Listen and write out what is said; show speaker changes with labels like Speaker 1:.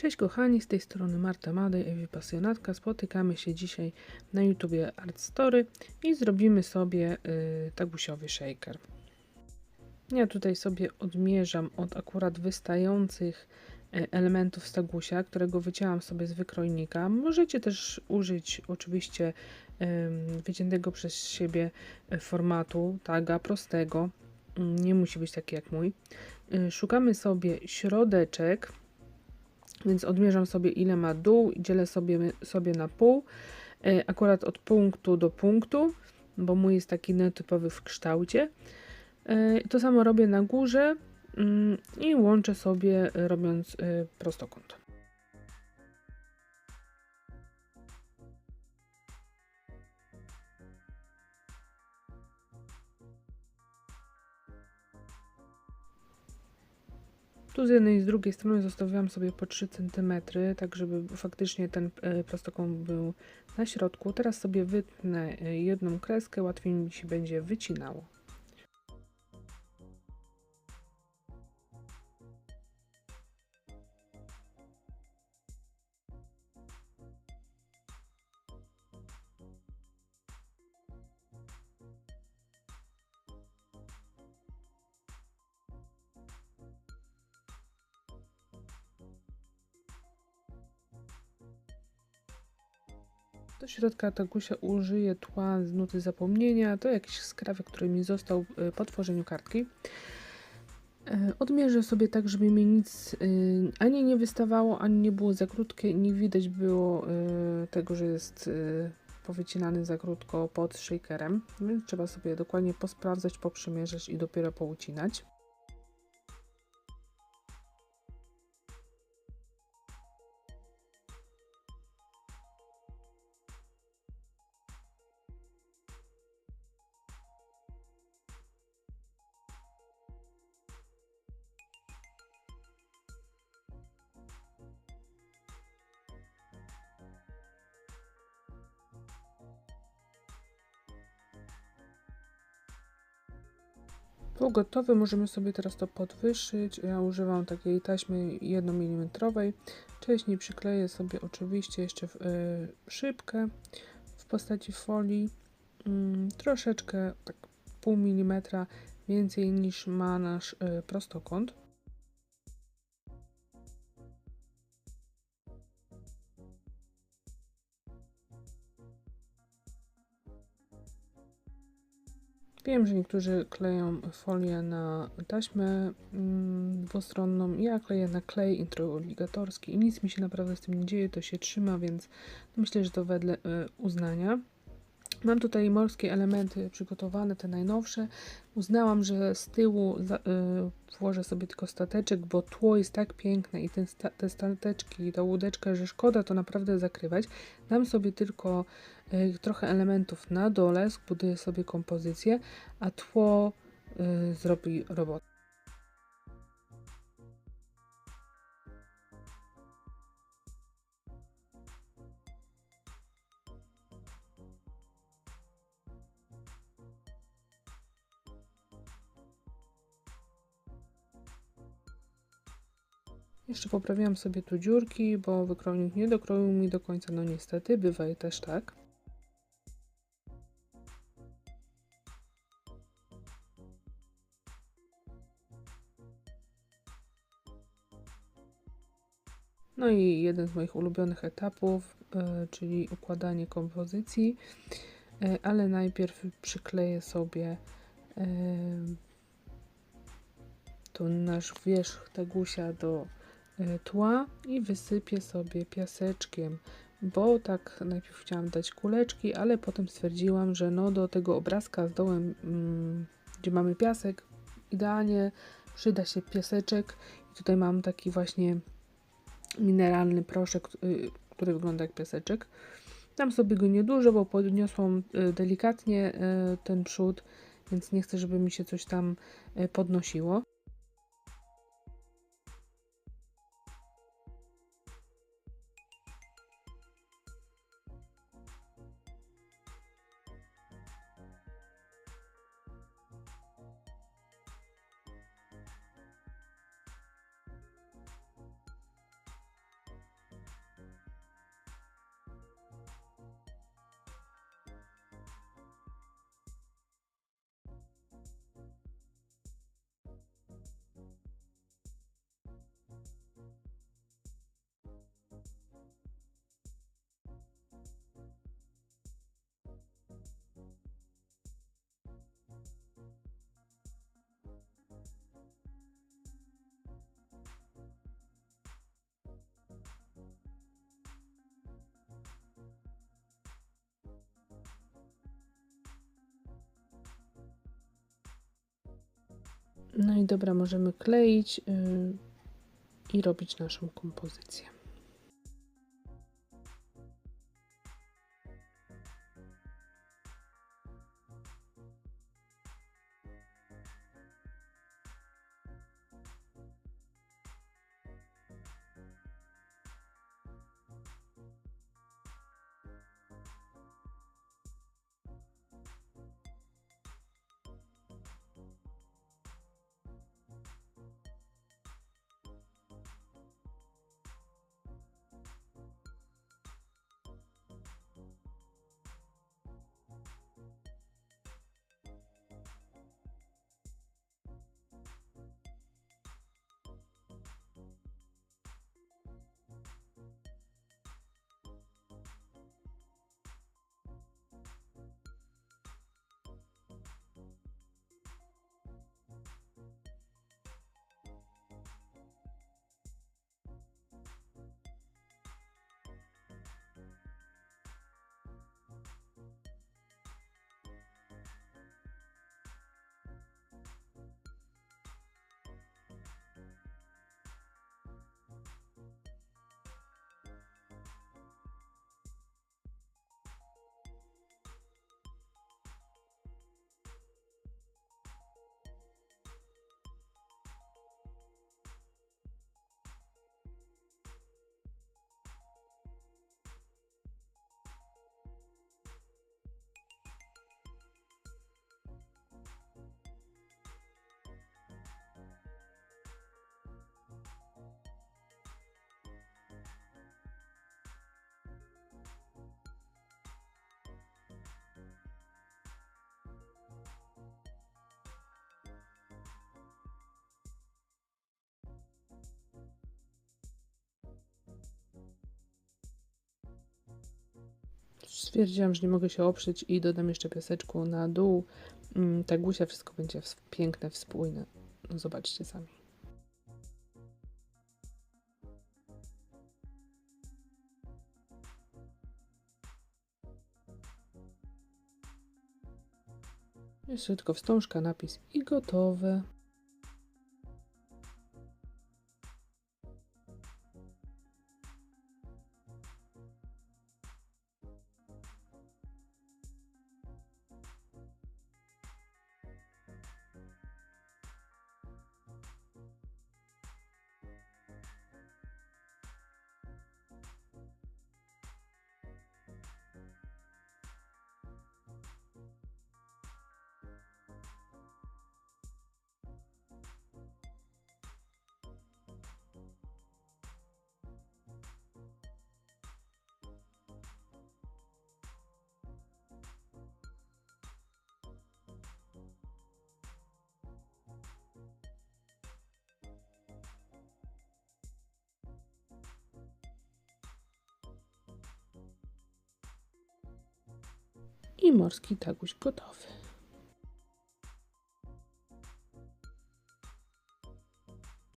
Speaker 1: Cześć kochani, z tej strony Marta Madej, Ewi Pasjonatka. Spotykamy się dzisiaj na YouTubie Art Story i zrobimy sobie y, tagusiowy shaker. Ja tutaj sobie odmierzam od akurat wystających y, elementów z tagusia, którego wycięłam sobie z wykrojnika. Możecie też użyć oczywiście wyciętego przez siebie y, formatu taga prostego. Mm, Nie musi być taki jak mój. Y, Szukamy sobie środeczek więc odmierzam sobie ile ma dół i dzielę sobie, sobie na pół. E, Akurat od punktu do punktu, bo mój jest taki neotypowy w kształcie. E, To samo robię na górze mm, i łączę sobie robiąc e, prostokąt. Tu z jednej i z drugiej strony zostawiłam sobie po 3 cm, tak żeby faktycznie ten e, prostokąt był na środku. Teraz sobie wytnę e, jedną kreskę, łatwiej mi się będzie wycinało. Do środka tagusia użyję tła z nuty zapomnienia. To jakiś skrawek, który mi został e, po tworzeniu kartki. E, Odmierzę sobie tak, żeby mi nic e, ani nie wystawało, ani nie było za krótkie. Nie widać było tego, że jest powycinany za krótko pod shakerem. Więc trzeba sobie dokładnie posprawdzać, poprzymierzać i dopiero poucinać. Tu gotowe, możemy sobie teraz to podwyższyć. Ja używam takiej taśmy 1 mm. Wcześniej przykleję sobie oczywiście jeszcze w, y, szybkę w postaci folii. Mm, troszeczkę, tak pół milimetra więcej niż ma nasz y, prostokąt. Wiem, że niektórzy kleją folię na taśmę mm, dwustronną. Ja kleję na klej introligatorski i nic mi się naprawdę z tym nie dzieje, to się trzyma, więc myślę, że to wedle y, uznania. Mam tutaj morskie elementy przygotowane, te najnowsze. Uznałam, że z tyłu y, włożę sobie tylko stateczek, bo tło jest tak piękne i ten te stateczki ta łódeczka, że szkoda to naprawdę zakrywać. Dam sobie tylko trochę elementów na dole, zbuduję sobie kompozycję, a tło y, zrobi robotę. Jeszcze poprawiłam sobie tu dziurki, bo wykrojnik nie dokroił mi do końca, no niestety, bywa też tak. I jeden z moich ulubionych etapów, e, czyli układanie kompozycji, E, ale najpierw przykleję sobie e, tu nasz wierzch tagusia do tła i wysypię sobie piaseczkiem, bo tak najpierw chciałam dać kuleczki, ale potem stwierdziłam, że no do tego obrazka z dołem, mm, gdzie mamy piasek, idealnie przyda się piaseczek. I tutaj mam taki właśnie mineralny proszek, y, który wygląda jak piaseczek. Dam sobie go niedużo, bo podniosłam y, delikatnie y, ten przód, więc nie chcę, żeby mi się coś tam podnosiło. No i dobra, możemy kleić yy, i robić naszą kompozycję. Stwierdziłam, że nie mogę się oprzeć i dodam jeszcze piaseczku na dół. Mm, Ta gusia wszystko będzie piękne, wspólne. No zobaczcie sami. Jeszcze tylko wstążka, napis i gotowe. I morski taguś gotowy.